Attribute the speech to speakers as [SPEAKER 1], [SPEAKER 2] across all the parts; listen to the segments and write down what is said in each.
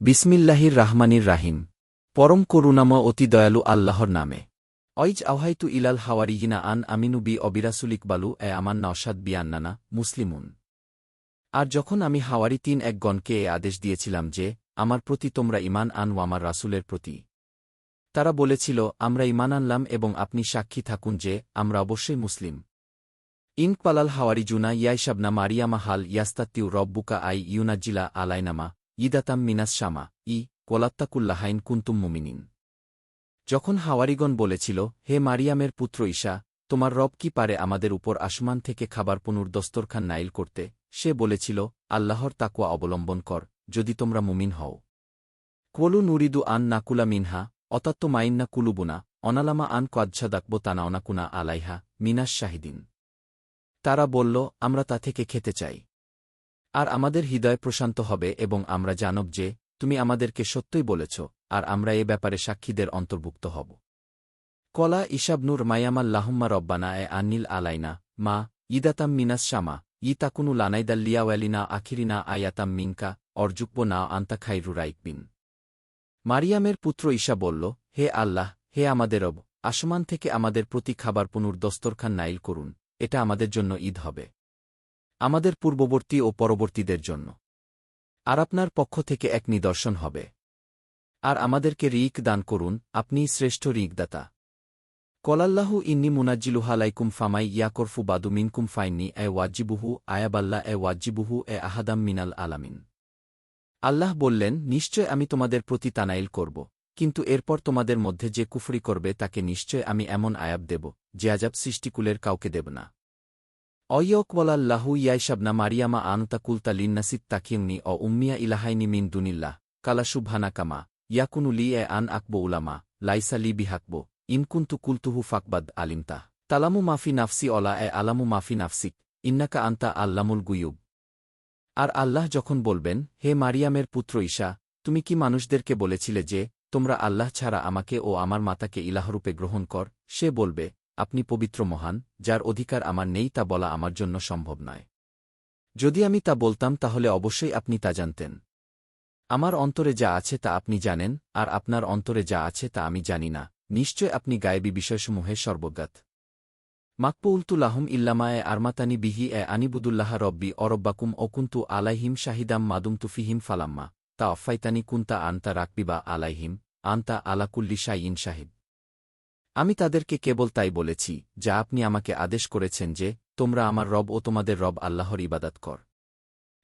[SPEAKER 1] বিসমিল্লাহির রাহমানির রাহিম। পরম করুণাময় অতি দয়ালু আল্লাহর নামে। অইজ আওহাইতু ইলাল হাওয়ারিগিনা আন আমিনু বি অবিরাসুলিক বালু এ আমান নওশাদ বিয়ান্নানা, মুসলিমুন। আর যখন আমি হাওয়ারি তিন এক গণকে এ আদেশ দিয়েছিলাম যে, আমার প্রতি তোমরা ইমান আন ও আমার রাসুলের প্রতি। তারা বলেছিল, আমরা ইমান আনলাম এবং আপনি সাক্ষী থাকুন যে, আমরা অবশ্যই মুসলিম। ইনকপালাল হাওয়ারি জুনা ইয়াইসাবনা মারিয়ামা হাল ইয়াস্তাত্তিউ রব্বুকা আই ইউনাজ্জিলা আলাইনামা ইদাতাম মিনাস শামা, ই, কোলাত্তাকুল্লাহাইন কুন্তুম মুমিনিন। যখন হাওয়ারিগণ বলেছিল, হে মারিয়ামের পুত্র ঈশা, তোমার রব কি পারে আমাদের উপর আসমান থেকে খাবার পুনর্দস্তরখান নাইল করতে? সে বলেছিল, আল্লাহর তাকুয়া অবলম্বন কর, যদি তোমরা মুমিন হও। কোলু নুরিদু আন নাকুলা মিনহা, অতাত্ত মাইন্না কুলুবুনা, অনালামা আন কোয়াজ্ঝাদাকব তানাওনাকুনা আলাইহা, মিনাস শাহিদিন। তারা বলল, আমরা তা থেকে খেতে চাই। আর আমাদের হৃদয় প্রশান্ত হবে এবং আমরা জানব যে, তুমি আমাদেরকে সত্যই বলেছ, আর আমরা এ ব্যাপারে সাক্ষীদের অন্তর্ভুক্ত হব। কলা ইসাবনুর মায়ামাল্লাহম্মা রব্বানা এ আন্নিল আলাইনা, মা, ইদাতাম মিনাস শামা, ইতাকুনু লানাইদাল্লিয়াওয়ালিনা আখিরিনা আয়াতাম মিনকা অর্জুব্য না আন্তা খাইরু রাইকবিন। মারিয়ামের পুত্র ঈশা বলল, হে আল্লাহ, হে আমাদের রব, আসমান থেকে আমাদের প্রতি খাবার পুনুর দস্তরখান নাইল করুন, এটা আমাদের জন্য ঈদ হবে। আমাদের পূর্ববর্তী ও পরবর্তীদের জন্য। আর আপনার পক্ষ থেকে এক নিদর্শন হবে। আর আমাদেরকে রিক দান করুন আপনিই শ্রেষ্ঠ রিকদাতা। কলাল্লাহু ইন্নি মুনাজ্জিলুহালাইকুম ফামাই ইয়াকরফু বাদু মিনকুম এ ওয়াজ্জিবুহু আয়াবাল্লা, এ ওয়াজ্জিবুহু, এ আহাদাম মিনাল আলামিন। আল্লাহ বললেন, নিশ্চয় আমি তোমাদের প্রতি তানাইল করব, কিন্তু এরপর তোমাদের মধ্যে যে কুফরি করবে তাকে নিশ্চয় আমি এমন আয়াব দেব, যে আজাব সৃষ্টিকুলের কাউকে দেব না। অয়কওয়ালাল্লাহু ইয়াইসাবনা মারিয়ামা আনতা কুলতা লিন্নাসিত তাকিমনি অ উম্মিয়া ইলাহাইনি মিন দুনিল্লাহ কালা শুভানা কামা ইয়াকুনু লি এ আন আকব উলামা লাইসা লি বিহাকব ইনকুন্তু কুলতুহু ফাকবাদ আলিমতা তালামু মাফি নাফসি অলা এ আলামু মাফি নাফসিক ইন্নাকা আন্তা আল্লামুল গুয়ুব আর আল্লাহ যখন বলবেন হে মারিয়ামের পুত্র ঈশা তুমি কি মানুষদেরকে বলেছিলে যে তোমরা আল্লাহ ছাড়া আমাকে ও আমার মাতাকে ইলাহরূপে গ্রহণ কর সে বলবে আপনি পবিত্র মহান, যার অধিকার আমার নেই তা বলা আমার জন্য সম্ভব নয়। যদি আমি তা বলতাম তাহলে অবশ্যই আপনি তা জানতেন। আমার অন্তরে যা আছে তা আপনি জানেন, আর আপনার অন্তরে যা আছে তা আমি জানি না। নিশ্চয় আপনি গায়েবী বিষয়সমূহের সর্বজ্ঞাত। মাকপউলতুলাহম ইল্লামায়ে আরমাতানি বিহি এ আনিবুদুল্লাহ রব্বি অরব্বাকুম অকুন্তু আলাইহিম শাহিদাম মাদুম তুফিহিম ফালাম্মা। তা অফাইতানি কুন্তা আন্তা রাকবিবা আলাইহিম, আন্তা আলাকুল্লি শাইন শাহিদ। আমি তাদেরকে কেবল তাই বলেছি, যা আপনি আমাকে আদেশ করেছেন যে, তোমরা আমার রব ও তোমাদের রব আল্লাহর ইবাদাত কর।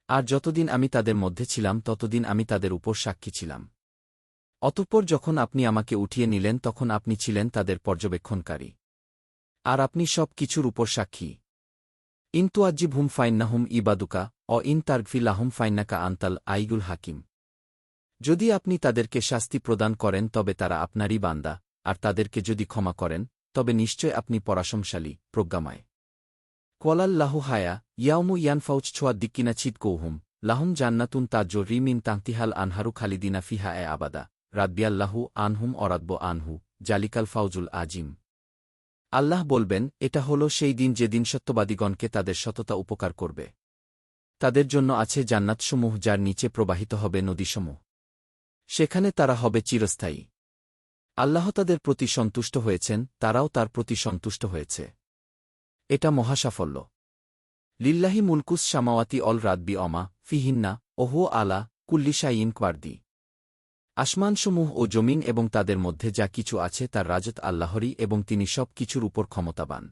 [SPEAKER 1] আর যতদিন আমি তাদের মধ্যে ছিলাম, ততদিন আমি তাদের উপর সাক্ষী ছিলাম। অতঃপর যখন আপনি আমাকে উঠিয়ে নিলেন, তখন আপনি ছিলেন তাদের পর্যবেক্ষণকারী। আর আপনি সব কিছুর উপর সাক্ষী। ইনতুয়াজ্জি ভুম ফাইন্নাহুম ইবাদুকা, অ ইন তারগফিল্লাহুম ফাইন্নাকা আন্তাল আইগুল হাকিম। যদি আপনি তাদেরকে শাস্তি প্রদান করেন, তবে তারা আপনারই বান্দা। আর তাদেরকে যদি ক্ষমা করেন, তবে নিশ্চয় আপনি পরাশমশালী প্রজ্ঞাময়। কোয়ালাল্লাহু হায়া, ইয়াউমু ইয়ানফাউচ ছোয়া দিক্কিনা ছিদ কৌহুম, লাহুম জান্নাতুন তাজ্জো রিমিন তান্তিহাল আনহারু খালিদিনা ফিহা এ আবাদা রাদবিয়াল্লাহু আনহুম অরাদব আনহু, জালিকাল ফাউজুল আজিম। আল্লাহ বলবেন, এটা হল সেই দিন যেদিন সত্যবাদীগণকে তাদের সততা উপকার করবে। তাদের জন্য আছে জান্নাতসমূহ যার নিচে প্রবাহিত হবে নদীসমূহ। সেখানে তারা হবে চিরস্থায়ী। আল্লাহ তাদের প্রতি সন্তুষ্ট হয়েছেন, তারাও তার প্রতি সন্তুষ্ট হয়েছে। এটা মহাসাফল্য। লিল্লাহি মুলকুস সামাওয়াতি অল রাদবি অমা, ফিহিন্না, ওহো আলা কুল্লিশাইন কোয়ার্দি আসমানসমূহ ও জমিন এবং তাদের মধ্যে যা কিছু আছে তার রাজত আল্লাহরই এবং তিনি সব কিছুর উপর ক্ষমতাবান।